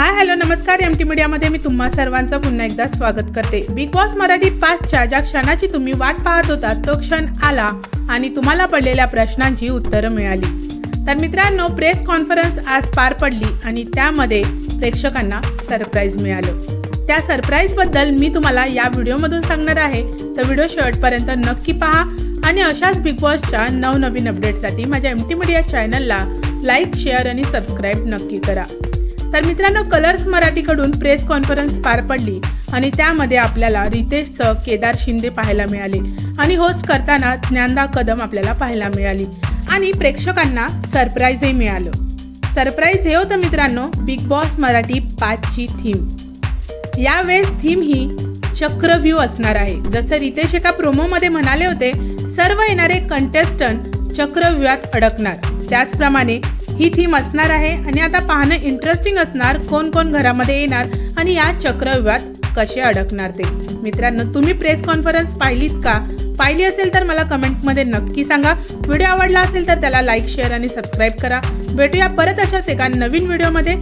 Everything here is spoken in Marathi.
हाय हॅलो नमस्कार. एम टी मीडियामध्ये मी तुम्हा सर्वांचं पुन्हा एकदा स्वागत करते. बिग बॉस मराठी पाचच्या ज्या क्षणाची तुम्ही वाट पाहत होता तो क्षण आला आणि तुम्हाला पडलेल्या प्रश्नांची उत्तरं मिळाली. तर मित्रांनो प्रेस कॉन्फरन्स आज पार पडली आणि त्यामध्ये प्रेक्षकांना सरप्राईज मिळालं. त्या सरप्राईजबद्दल मी तुम्हाला या व्हिडिओमधून सांगणार आहे. तर व्हिडिओ शेवटपर्यंत नक्की पहा आणि अशाच बिग बॉसच्या नवनवीन अपडेटसाठी माझ्या एम टी मीडिया चॅनलला लाईक शेअर आणि सबस्क्राईब नक्की करा. तर मित्रांनो कलर्स मराठीकडून प्रेस कॉन्फरन्स पार पडली आणि त्यामध्ये आपल्याला रितेशचं केदार शिंदे पाहायला मिळाले आणि होस्ट करताना ज्ञानदा कदम आपल्याला पाहायला मिळाली आणि प्रेक्षकांना सरप्राईजही मिळालं. सरप्राईज हे होतं मित्रांनो बिग बॉस मराठी पाचची थीम यावेळेस थीम ही चक्रव्यू असणार आहे. जसं रितेश एका प्रोमोमध्ये म्हणाले होते सर्व येणारे कंटेस्टंट चक्रव्यूहात अडकणार. त्याचप्रमाणे ही थीम असणार आहे आणि आता पाहणं इंटरेस्टिंग असणार कोण कोण घरामध्ये येणार आणि या चक्रव्यूहात कसे अडकणार ते. मित्रांनो तुम्ही प्रेस कॉन्फरन्स पाहिलीत का? पाहिली असेल तर मला कमेंटमध्ये नक्की सांगा. व्हिडिओ आवडला असेल तर त्याला लाईक शेअर आणि सबस्क्राईब करा. भेटूया परत अशाच एका नवीन व्हिडिओमध्ये